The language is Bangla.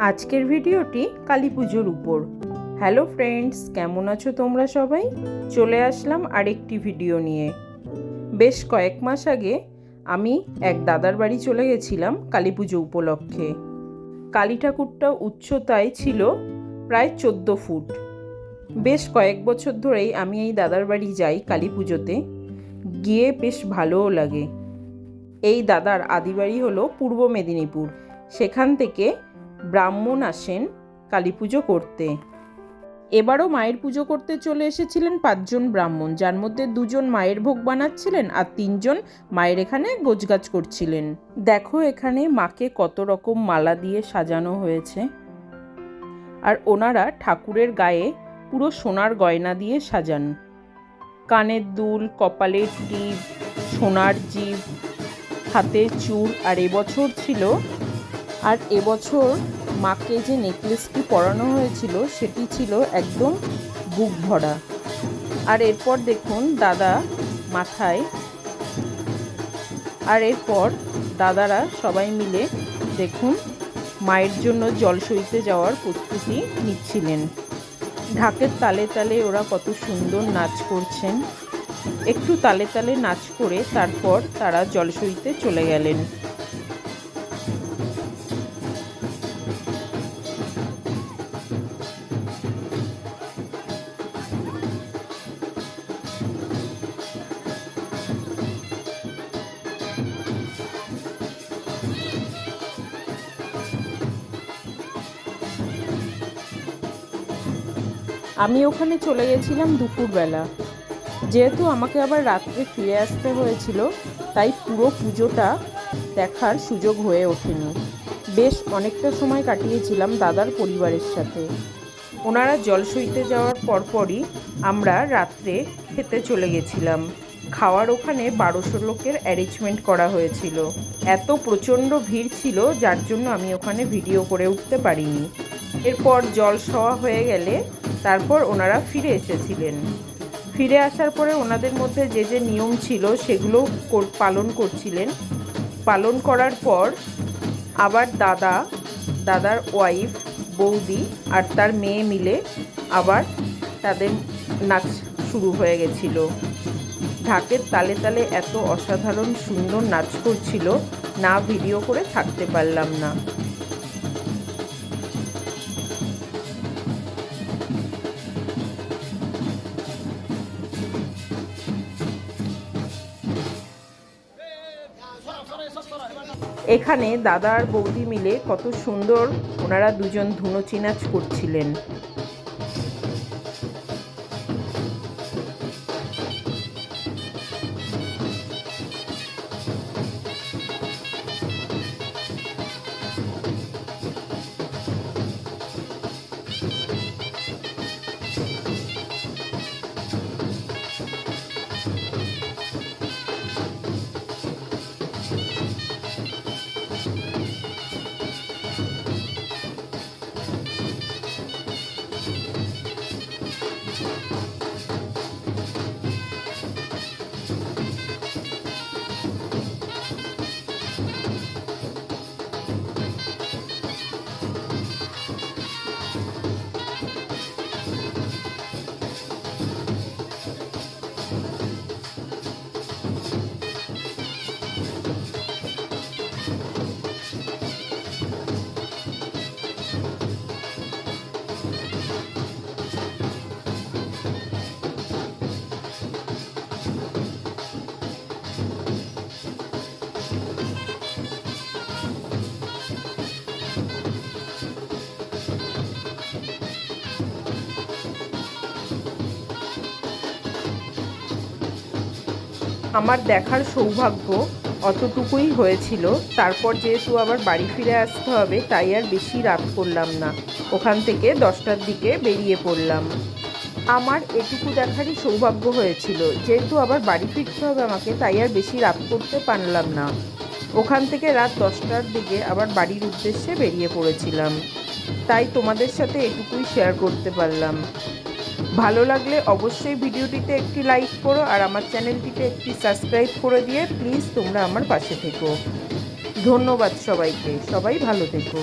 আজকের ভিডিওটি কালী পুজোর উপর। হ্যালো ফ্রেন্ডস কেমন আছো তোমরা সবাই? চলে আসলাম আরেকটি ভিডিও নিয়ে। বেশ কয়েক মাস আগে আমি এক দাদার বাড়ি চলে গেছিলাম কালী পুজো উপলক্ষে। কালী ঠাকুরটা উচ্চতায় ছিল প্রায় চোদ্দ ফুট। বেশ কয়েক বছর ধরেই আমি এই দাদার বাড়ি যাই কালী পুজোতে। গিয়ে বেশ ভালোও লাগে। এই দাদার আদিবাড়ি হলো পূর্ব মেদিনীপুর। সেখান থেকে ব্রাহ্মণ আসেন কালী পুজো করতে। এবারও মায়ের পুজো করতে চলে এসেছিলেন পাঁচজন ব্রাহ্মণ, যার মধ্যে দুজন মায়ের ভোগ বানাচ্ছিলেন আর তিনজন মায়ের এখানে গোছগাছ করছিলেন। দেখো এখানে মাকে কত রকম মালা দিয়ে সাজানো হয়েছে। আর ওনারা ঠাকুরের গায়ে পুরো সোনার গয়না দিয়ে সাজান। কানের দুল, কপালের টিপ, সোনার জিভ হাতে চূড় আর এবছর ছিল আর এবছর মাকে যে নেকলেসটি পরানো হয়েছিল, সেটি ছিল একদম বুক ভরা। আর এরপর দেখুন দাদা মাথায়, আর এরপর দাদারা সবাই মিলে দেখুন মায়ের জন্য জল সইতে যাওয়ার প্রস্তুতি নিচ্ছিলেন। ঢাকের তালে তালে ওরা কত সুন্দর নাচ করছেন। একটু তালে তালে নাচ করে তারপর তারা জল সইতে চলে গেলেন। আমি ওখানে চলে গেছিলাম দুপুরবেলা। যেহেতু আমাকে আবার রাত্রে ফিরে আসতে হয়েছিল, তাই পুরো পুজোটা দেখার সুযোগ হয়ে ওঠেনি। বেশ অনেকটা সময় কাটিয়েছিলাম দাদার পরিবারের সাথে। ওনারা জল সইতে যাওয়ার পরপরই আমরা রাত্রে খেতে চলে গেছিলাম। খাওয়ার ওখানে বারোশো লোকের অ্যারেঞ্জমেন্ট করা হয়েছিল। এত প্রচণ্ড ভিড় ছিল, যার জন্য আমি ওখানে ভিডিও করে উঠতে পারিনি। এরপর জল সওয়া হয়ে গেলে তারপর ওনারা ফিরে এসেছিলেন। ফিরে আসার পরে ওনাদের মধ্যে যে যে নিয়ম ছিল সেগুলো পালন করছিলেন। পালন করার পর আবার দাদা, দাদার ওয়াইফ বৌদি আর তার মেয়ে মিলে আবার তাদের নাচ শুরু হয়ে গেছিল। ঢাকের তালে তালে এত অসাধারণ সুন্দর নাচ করছিল, না ভিডিও করে থাকতে পারলাম না। এখানে দাদা আর বৌদি মিলে কত সুন্দর ওনারা দুজন ধুনো চিনাচ করছিলেন। আমার দেখার সৌভাগ্য অতটুকুই হয়েছিল। তারপর যেহেতু আবার বাড়ি ফিরে আসতে হবে, তাই আর বেশি রাত করলাম না। ওখান থেকে দশটার দিকে বেরিয়ে পড়লাম। আমার এটুকু দেখারই সৌভাগ্য হয়েছিল। যেহেতু আবার বাড়ি ফিরতে হবে আমাকে, তাই আর বেশি রাত করতে পারলাম না। ওখান থেকে রাত দশটার দিকে আবার বাড়ির উদ্দেশ্যে বেরিয়ে পড়েছিলাম। তাই তোমাদের সাথে এটুকুই শেয়ার করতে পারলাম। ভালো লাগলে অবশ্যই ভিডিওটিতে একটি লাইক করো আর আমার চ্যানেলটিতে একটি সাবস্ক্রাইব করে দিয়ে প্লিজ তোমরা আমার পাশে থেকো। ধন্যবাদ সবাইকে। সবাই ভালো থেকো।